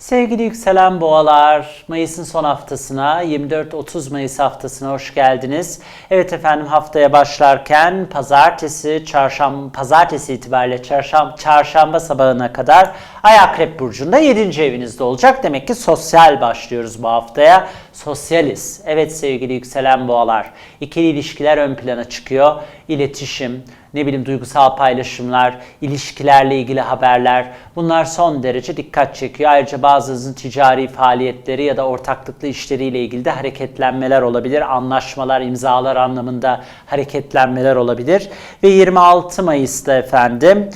Sevgili yükselen boğalar, Mayıs'ın son haftasına, 24-30 Mayıs haftasına hoş geldiniz. Evet efendim haftaya başlarken pazartesi, çarşamba, pazartesi itibariyle çarşamba, çarşamba sabahına kadar Ay Akrep Burcu'nda 7. evinizde olacak. Demek ki sosyal başlıyoruz bu haftaya. Sosyaliz. Evet sevgili yükselen boğalar, ikili ilişkiler ön plana çıkıyor. İletişim, ne bileyim duygusal paylaşımlar, ilişkilerle ilgili haberler bunlar son derece dikkat çekiyor. Ayrıca bazınızın ticari faaliyetleri ya da ortaklıklı işleriyle ilgili de hareketlenmeler olabilir. Anlaşmalar, imzalar anlamında hareketlenmeler olabilir. Ve 26 Mayıs'ta efendim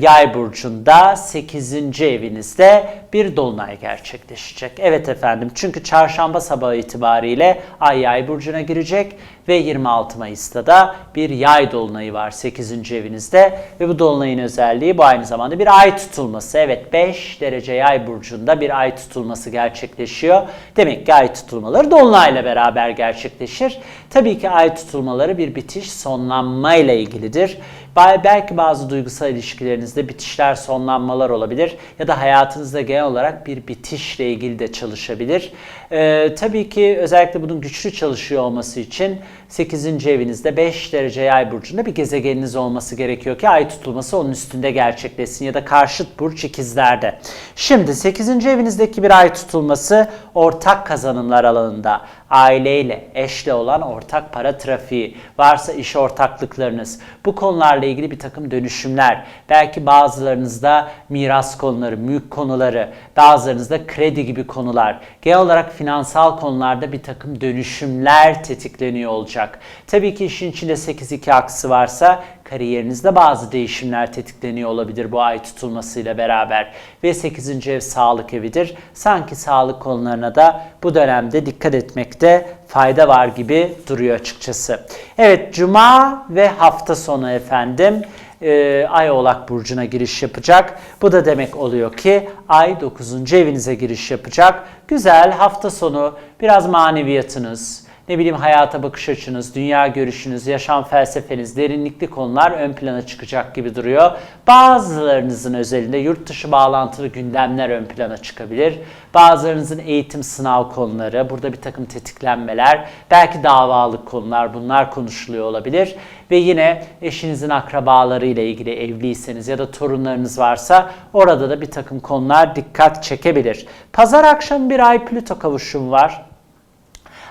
Yay burcunda 8. evinizde bir dolunay gerçekleşecek. Evet efendim çünkü çarşamba sabahı itibariyle Ay Yay burcuna girecek ve 26 Mayıs'ta da bir yay dolunayı var 8. evinizde ve bu dolunayın özelliği bu aynı zamanda bir ay tutulması. Evet 5 derece yay burcunda bir ay tutulması gerçekleşiyor. Demek ki ay tutulmaları dolunayla beraber gerçekleşir. Tabii ki ay tutulmaları bir bitiş sonlanma ile ilgilidir. Belki bazı duygusal ilişkilerinizde bitişler, sonlanmalar olabilir ya da hayatınızda genel olarak bir bitişle ilgili de çalışabilir. Ee, tabii ki özellikle bunun güçlü çalışıyor olması için 8. evinizde 5 derece yay burcunda bir gezegeniniz olması gerekiyor ki ay tutulması onun üstünde gerçekleşsin ya da karşıt burç ikizlerde. Şimdi 8. evinizdeki bir ay tutulması ortak kazanımlar alanında aileyle, eşle olan ortak para trafiği, varsa iş ortaklıklarınız, bu konularla ilgili bir takım dönüşümler, belki bazılarınızda miras konuları, mülk konuları, bazılarınızda kredi gibi konular, genel olarak finansal konularda bir takım dönüşümler tetikleniyor olacak. Tabii ki işin içinde 8-2 aksı varsa kariyerinizde bazı değişimler tetikleniyor olabilir bu ay tutulmasıyla beraber. Ve 8. ev sağlık evidir. Sanki sağlık konularına da bu dönemde dikkat etmekte fayda var gibi duruyor açıkçası. Evet cuma ve hafta sonu efendim e, Ay Oğlak Burcu'na giriş yapacak. Bu da demek oluyor ki Ay 9. evinize giriş yapacak. Güzel hafta sonu biraz maneviyatınız, ne bileyim hayata bakış açınız, dünya görüşünüz, yaşam felsefeniz, derinlikli konular ön plana çıkacak gibi duruyor. Bazılarınızın özelinde yurt dışı bağlantılı gündemler ön plana çıkabilir. Bazılarınızın eğitim sınav konuları, burada bir takım tetiklenmeler, belki davalık konular bunlar konuşuluyor olabilir. Ve yine eşinizin akrabaları ile ilgili evliyseniz ya da torunlarınız varsa orada da bir takım konular dikkat çekebilir. Pazar akşamı bir Ay Plüto kavuşum var.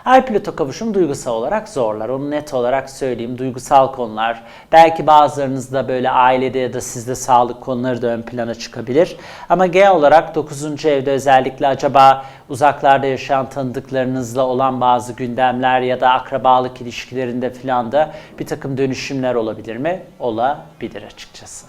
Ay Plüto kavuşum duygusal olarak zorlar. Onu net olarak söyleyeyim. Duygusal konular. Belki bazılarınızda böyle ailede ya da sizde sağlık konuları da ön plana çıkabilir. Ama genel olarak 9. evde özellikle acaba uzaklarda yaşayan tanıdıklarınızla olan bazı gündemler ya da akrabalık ilişkilerinde filan da bir takım dönüşümler olabilir mi? Olabilir açıkçası.